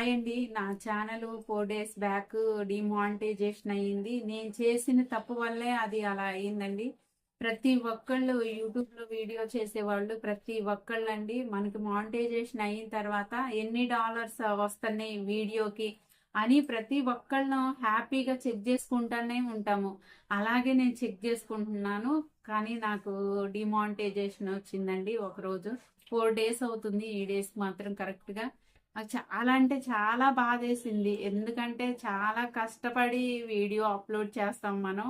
Hi అండి. నా channel four days back demonetisation అయ్యింది. నేను చేసిన తప్పు వల్లే అది అలా అయ్యిందండి. ప్రతి ఒక్కళ్ళు యూట్యూబ్లో వీడియో చేసేవాళ్ళు ప్రతి ఒక్కళ్ళు అండి మనకి మానిటైజేషన్ అయిన తర్వాత ఎన్ని డాలర్స్ వస్తున్నాయి వీడియోకి అని ప్రతి ఒక్కళ్ళను హ్యాపీగా చెక్ చేసుకుంటానే ఉంటాము. అలాగే నేను చెక్ చేసుకుంటున్నాను. కానీ నాకు డిమానిటైజేషన్ వచ్చిందండి. ఒకరోజు ఫోర్ డేస్ అవుతుంది. ఈ డేస్ మాత్రం కరెక్ట్గా నాకు చాలా అంటే చాలా బాధేసింది. ఎందుకంటే చాలా కష్టపడి వీడియో అప్లోడ్ చేస్తాం మనం.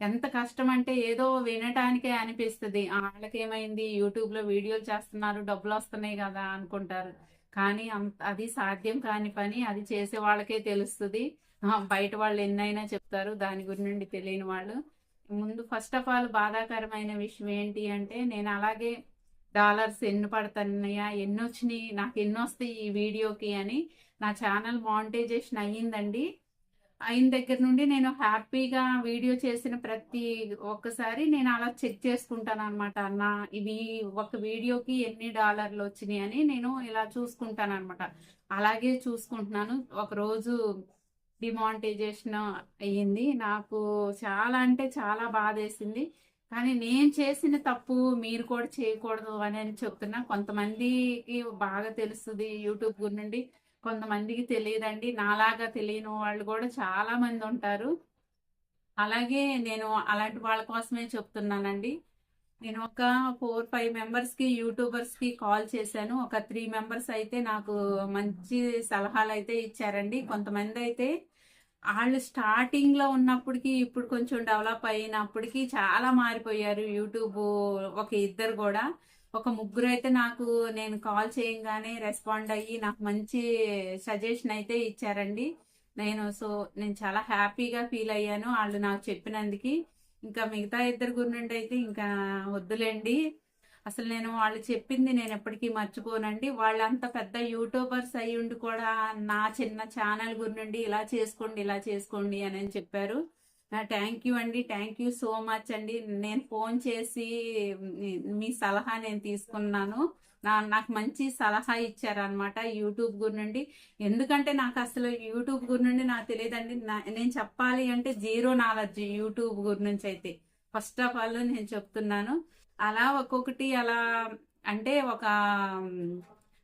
ఎంత కష్టం అంటే ఏదో వినటానికే అనిపిస్తుంది. వాళ్ళకి ఏమైంది యూట్యూబ్లో వీడియోలు చేస్తున్నారు. డబ్బులు వస్తున్నాయి కదా అనుకుంటారు. కానీ అంత అది సాధ్యం కాని పని. అది చేసే వాళ్ళకే తెలుస్తుంది. బయట వాళ్ళు ఎన్నైనా చెప్తారు. దాని గురించి తెలియని వాళ్ళు. ముందు ఫస్ట్ ఆఫ్ ఆల్ బాధాకరమైన విషయం ఏంటి అంటే నేను అలాగే డాలర్స్ ఎన్ని పడుతున్నాయా ఎన్ని వచ్చినాయి నాకు ఎన్ని వస్తాయి ఈ వీడియోకి అని నా ఛానల్ మానిటైజేషన్ అయ్యిందండి. అయిన దగ్గర నుండి నేను హ్యాపీగా వీడియో చేసిన ప్రతి ఒక్కసారి నేను అలా చెక్ చేసుకుంటాను అనమాట నా ఇవి ఒక వీడియోకి ఎన్ని డాలర్లు వచ్చినాయి అని నేను ఇలా చూసుకుంటాను అనమాట అలాగే చూసుకుంటున్నాను. ఒకరోజు డిమానిటైజేషన్ అయ్యింది. నాకు చాలా అంటే చాలా బాధేసింది. కానీ నేను చేసిన తప్పు మీరు కూడా చేయకూడదు అని అని చెప్తున్నా. కొంతమందికి బాగా తెలుస్తుంది యూట్యూబ్ నుండి. కొంతమందికి తెలియదండి. నాలాగా తెలియని వాళ్ళు కూడా చాలా మంది ఉంటారు. అలాగే నేను అలాంటి వాళ్ళ కోసమే చెప్తున్నానండి. నేను ఒక ఫోర్ ఫైవ్ మెంబర్స్కి యూట్యూబర్స్కి కాల్ చేశాను. ఒక త్రీ మెంబర్స్ అయితే నాకు మంచి సలహాలు అయితే ఇచ్చారండి. కొంతమంది అయితే వాళ్ళు స్టార్టింగ్లో ఉన్నప్పటికి ఇప్పుడు కొంచెం డెవలప్ అయినప్పటికీ చాలా మారిపోయారు యూట్యూబ్ ఒక ఇద్దరు కూడా. ఒక ముగ్గురు అయితే నాకు నేను కాల్ చేయంగానే రెస్పాండ్ అయ్యి నాకు మంచి సజెషన్ అయితే ఇచ్చారండి. నేను సో నేను చాలా హ్యాపీగా ఫీల్ అయ్యాను. వాళ్ళు నాకు చెప్పినందుకు. ఇంకా మిగతా ఇద్దరు నుండి అయితే ఇంకా వద్దులేండి. అసలు నేను వాళ్ళు చెప్పింది నేను ఎప్పటికీ మర్చిపోనండి. వాళ్ళంత పెద్ద యూట్యూబర్స్ అయ్యి ఉండి కూడా నా చిన్న ఛానల్ గురించి ఇలా చేసుకోండి ఇలా చేసుకోండి అని చెప్పారు. థ్యాంక్ యూ అండి థ్యాంక్ యూ సో మచ్ అండి. నేను ఫోన్ చేసి మీ సలహా నేను తీసుకున్నాను. నా నాకు మంచి సలహా ఇచ్చారనమాట యూట్యూబ్ గురించి ఎందుకంటే నాకు అసలు యూట్యూబ్ గురించి నాకు తెలియదండి. నేను చెప్పాలి అంటే జీరో నాలెడ్జ్ యూట్యూబ్ గురించి అయితే. ఫస్ట్ ఆఫ్ ఆల్ నేను చెప్తున్నాను. అలా ఒక్కొక్కటి అలా అంటే ఒక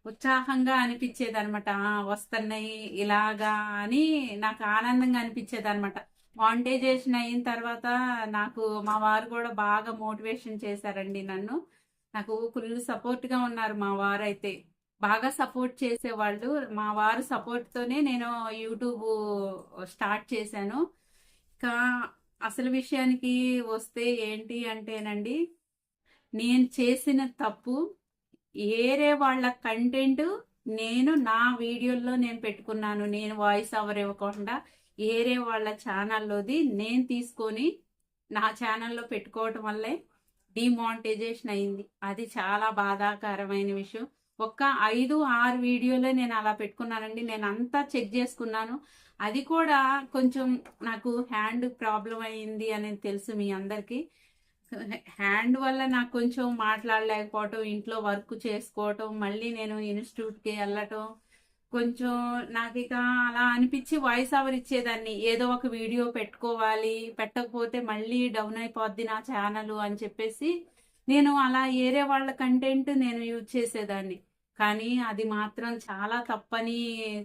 ఉత్సాహంగా అనిపించేది అనమాట వస్తున్నాయి ఇలాగా అని నాకు ఆనందంగా అనిపించేది అనమాట మానిటైజేషన్ అయిన తర్వాత నాకు మా వారు కూడా బాగా మోటివేషన్ చేశారండి నన్ను. నాకు ఫుల్ సపోర్ట్గా ఉన్నారు మా వారు అయితే బాగా సపోర్ట్ చేసేవాళ్ళు. మా వారు సపోర్ట్తోనే నేను యూట్యూబ్ స్టార్ట్ చేశాను. ఇంకా అసలు విషయానికి వస్తే ఏంటి అంటేనండి నేను చేసిన తప్పు ఏరే వాళ్ళ కంటెంట్ నేను నా వీడియోల్లో నేను పెట్టుకున్నాను. నేను వాయిస్ ఓవర్ ఇవ్వకుండా ఏరే వాళ్ళ ఛానల్లోది నేను తీసుకొని నా ఛానల్లో పెట్టుకోవటం వల్లే డిమానిటైజేషన్ అయింది. అది చాలా బాధాకరమైన విషయం. ఒక్క ఐదు ఆరు వీడియోలే నేను అలా పెట్టుకున్నానండి. నేను అంతా చెక్ చేసుకున్నాను. అది కూడా కొంచెం నాకు హ్యాండ్ ప్రాబ్లం అయింది అనేది తెలుసు మీ అందరికీ. హ్యాండ్ వల్ల నాకు కొంచెం మాట్లాడలేకపోవటం ఇంట్లో వర్క్ చేసుకోవటం మళ్ళీ నేను ఇన్స్టిట్యూట్కి వెళ్ళటం కొంచెం నాకు ఇక అలా అనిపించి వాయిస్ ఓవర్ ఇచ్చేదాన్ని. ఏదో ఒక వీడియో పెట్టుకోవాలి పెట్టకపోతే మళ్ళీ డౌన్ అయిపోద్ది నా ఛానల్ అని చెప్పేసి నేను అలా ఏరే వాళ్ళ కంటెంట్ నేను యూజ్ చేసేదాన్ని. కానీ అది మాత్రం చాలా తప్పని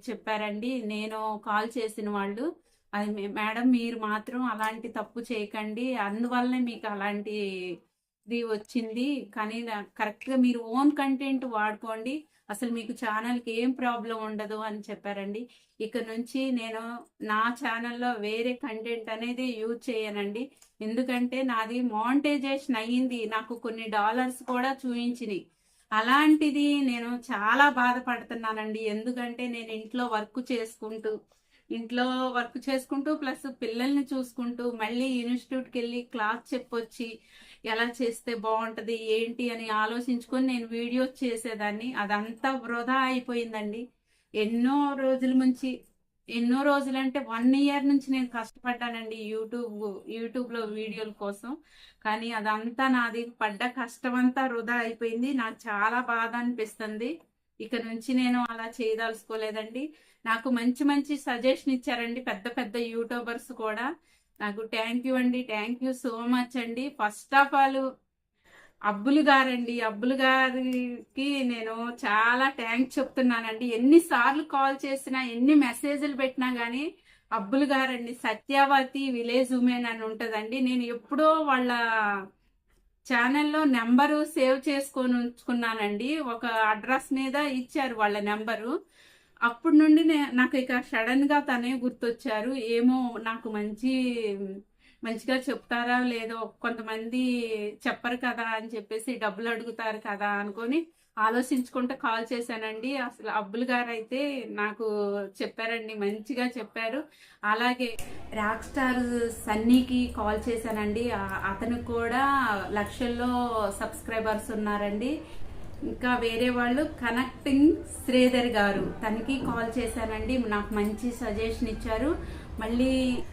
చెప్పారండి. నేను కాల్ చేసిన వాళ్ళు అది మేడం మీరు మాత్రం అలాంటి తప్పు చేయకండి. అందువల్లనే మీకు అలాంటిది వచ్చింది. కానీ కరెక్ట్గా మీరు ఓన్ కంటెంట్ వాడుకోండి. అసలు మీకు ఛానల్కి ఏం ప్రాబ్లం ఉండదు అని చెప్పారండి. ఇక నుంచి నేను నా ఛానల్లో వేరే కంటెంట్ అనేది యూజ్ చేయనండి. ఎందుకంటే నాది మానిటైజేషన్ అయ్యింది. నాకు కొన్ని డాలర్స్ కూడా చూపించినాయి అలాంటిది నేను చాలా బాధపడుతున్నానండి. ఎందుకంటే నేను ఇంట్లో వర్క్ చేసుకుంటూ ఇంట్లో వర్క్ చేసుకుంటూ ప్లస్ పిల్లల్ని చూసుకుంటూ మళ్ళీ ఇన్స్టిట్యూట్కి వెళ్ళి క్లాస్ చెప్పొచ్చి ఎలా చేస్తే బాగుంటుంది ఏంటి అని ఆలోచించుకొని నేను వీడియోస్ చేసేదాన్ని. అదంతా వృధా అయిపోయిందండి. ఎన్నో రోజుల నుంచి ఎన్నో రోజులు అంటే వన్ ఇయర్ నుంచి నేను కష్టపడ్డానండి యూట్యూబ్ యూట్యూబ్లో వీడియోల కోసం. కానీ అదంతా నాది పడ్డ కష్టం అంతా వృధా అయిపోయింది. నాకు చాలా బాధ అనిపిస్తుంది. ఇక నుంచి నేను అలా చేయదలుచుకోలేదండి. నాకు మంచి మంచి సజెషన్ ఇచ్చారండి. పెద్ద పెద్ద యూట్యూబర్స్ కూడా. నాకు థ్యాంక్ యూ అండి. థ్యాంక్ యూ సో మచ్ అండి. ఫస్ట్ ఆఫ్ ఆల్ అబ్బులు గారండి. అబ్బులు గారికి నేను చాలా థ్యాంక్స్ చెప్తున్నానండి. ఎన్నిసార్లు కాల్ చేసినా ఎన్ని మెసేజ్లు పెట్టినా కానీ అబ్బులు గారండి. సత్యావతి విలేజ్ ఉమెన్ అని ఉంటుందండి. నేను ఎప్పుడో వాళ్ళ ఛానల్లో నెంబరు సేవ్ చేసుకొని ఉంచుకున్నానండి ఒక అడ్రస్ మీద ఇచ్చారు వాళ్ళ నెంబరు. అప్పటి నుండి నే- నాకు ఇక సడన్గా తనే గుర్తొచ్చారు. ఏమో నాకు మంచి మంచిగా చెప్తారా లేదో కొంతమంది చెప్పరు కదా అని చెప్పేసి డబ్బులు అడుగుతారు కదా అనుకొని ఆలోచించుకుంటూ కాల్ చేశానండి. అసలు అబ్బుల్ గారు అయితే నాకు చెప్పారండి మంచిగా చెప్పారు. అలాగే రాక్ స్టార్ సన్నీకి కాల్ చేశానండి. అతనికి అతను కూడా లక్షల్లో సబ్స్క్రైబర్స్ ఉన్నారండి. ఇంకా వేరే వాళ్ళు కనెక్టింగ్ శ్రీధర్ గారు తనకి కాల్ చేశానండి. నాకు మంచి సజెషన్ ఇచ్చారు. మళ్ళీ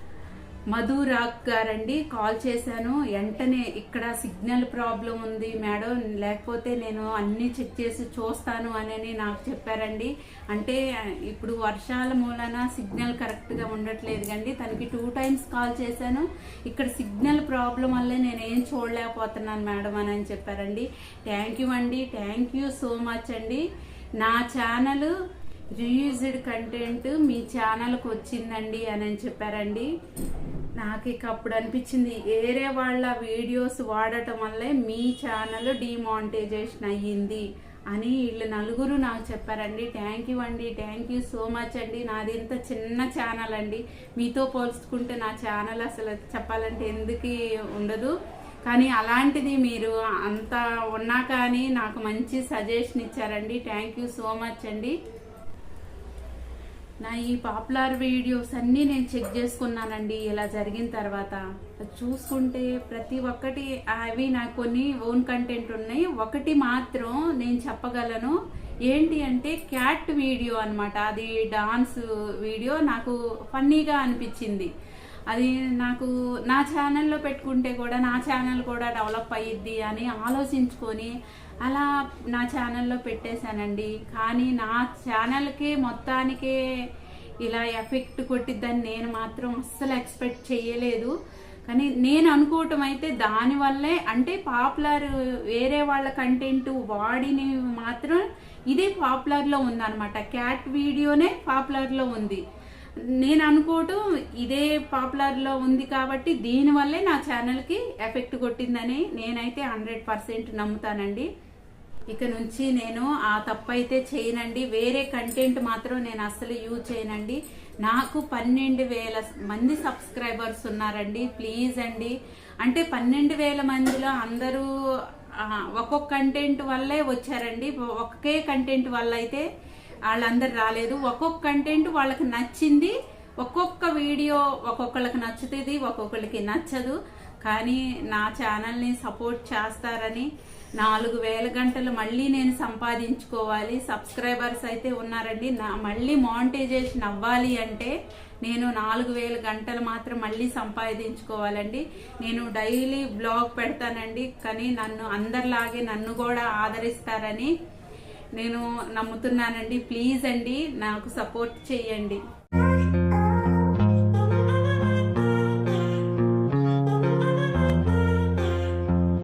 మధు రాక్ గారండి కాల్ చేశాను. వెంటనే ఇక్కడ సిగ్నల్ ప్రాబ్లం ఉంది మేడం. లేకపోతే నేను అన్నీ చెక్ చేసి చూస్తాను అని నాకు చెప్పారండి. అంటే ఇప్పుడు వర్షాల మూలన సిగ్నల్ కరెక్ట్గా ఉండట్లేదు కండి. తనకి టూ టైమ్స్ కాల్ చేశాను. ఇక్కడ సిగ్నల్ ప్రాబ్లం వల్లే నేను ఏం చూడలేకపోతున్నాను మేడం అని అని చెప్పారండి. థ్యాంక్ యూ అండి. థ్యాంక్ యూ సో మచ్ అండి. నా ఛానల్ రీయూజ్డ్ కంటెంట్ మీ ఛానల్కి వచ్చిందండి అని అని చెప్పారండి. నాకు ఇక అప్పుడు అనిపించింది వేరే వాళ్ళ వీడియోస్ వాడటం వల్లే మీ ఛానల్ డిమానిటైజేషన్ అయ్యింది అని వీళ్ళు నలుగురు నాకు చెప్పారండి. థ్యాంక్ యూ అండి థ్యాంక్ యూ సో మచ్ అండి. నాది ఇంత చిన్న ఛానల్ అండి. మీతో పోల్చుకుంటే నా ఛానల్ అసలు చెప్పాలంటే ఎందుకు ఉండదు. కానీ అలాంటిది మీరు అంత ఉన్నా కానీ నాకు మంచి సజెషన్ ఇచ్చారండి. థ్యాంక్ యూ సో మచ్ అండి. నా ఈ పాపులర్ వీడియోస్ అన్నీ నేను చెక్ చేసుకున్నానండి. ఇలా జరిగిన తర్వాత చూసుకుంటే ప్రతి ఒక్కటి అవి నాకు కొన్ని ఓన్ కంటెంట్ ఉన్నాయి. ఒకటి మాత్రం నేను చెప్పగలను. ఏంటి అంటే క్యాట్ వీడియో అనమాట అది డాన్స్ వీడియో. నాకు ఫన్నీగా అనిపించింది. అది నాకు నా ఛానల్లో పెట్టుకుంటే కూడా నా ఛానల్ కూడా డెవలప్ అయ్యిద్ది అని ఆలోచించుకొని అలా నా ఛానల్లో పెట్టేశానండి. కానీ నా ఛానల్కి మొత్తానికే ఇలా ఎఫెక్ట్ కొట్టిద్దని నేను మాత్రం అస్సలు ఎక్స్పెక్ట్ చేయలేదు కానీ నేను అనుకోవటం అయితే దానివల్లే అంటే పాపులర్ వేరే వాళ్ళ కంటెంట్ వాడిని మాత్రం ఇదే పాపులర్లో ఉందన్నమాట. క్యాట్ వీడియోనే పాపులర్లో ఉంది. నేను అనుకోవటం ఇదే పాపులర్లో ఉంది కాబట్టి దీనివల్లే నా ఛానల్కి ఎఫెక్ట్ కొట్టిందని నేనైతే హండ్రెడ్ పర్సెంట్ నమ్ముతానండి. ఇక నుంచి నేను ఆ తప్పు అయితే చేయనండి. వేరే కంటెంట్ మాత్రం నేను అస్సలు యూజ్ చేయనండి. నాకు పన్నెండు వేల మంది సబ్స్క్రైబర్స్ ఉన్నారండి. ప్లీజ్ అండి. అంటే పన్నెండు వేల మందిలో అందరూ ఒక్కొక్క కంటెంట్ వల్లే వచ్చారండి. ఒకే కంటెంట్ వల్ల అయితే వాళ్ళందరు రాలేదు. ఒక్కొక్క కంటెంట్ వాళ్ళకి నచ్చింది ఒక్కొక్క వీడియో ఒక్కొక్కళ్ళకి నచ్చుతుంది ఒక్కొక్కళ్ళకి నచ్చదు. కానీ నా ఛానల్ని సపోర్ట్ చేస్తారని నాలుగు వేల గంటలు మళ్ళీ నేను సంపాదించుకోవాలి. సబ్స్క్రైబర్స్ అయితే ఉన్నారండి. నా మళ్ళీ మానిటైజేషన్ అవ్వాలి అంటే నేను నాలుగు వేల గంటలు మాత్రం మళ్ళీ సంపాదించుకోవాలండి. నేను డైలీ బ్లాగ్ పెడతానండి. కానీ నన్ను అందరిలాగే నన్ను కూడా ఆదరిస్తారని నేను నమ్ముతున్నానండి. ప్లీజ్ అండి నాకు సపోర్ట్ చేయండి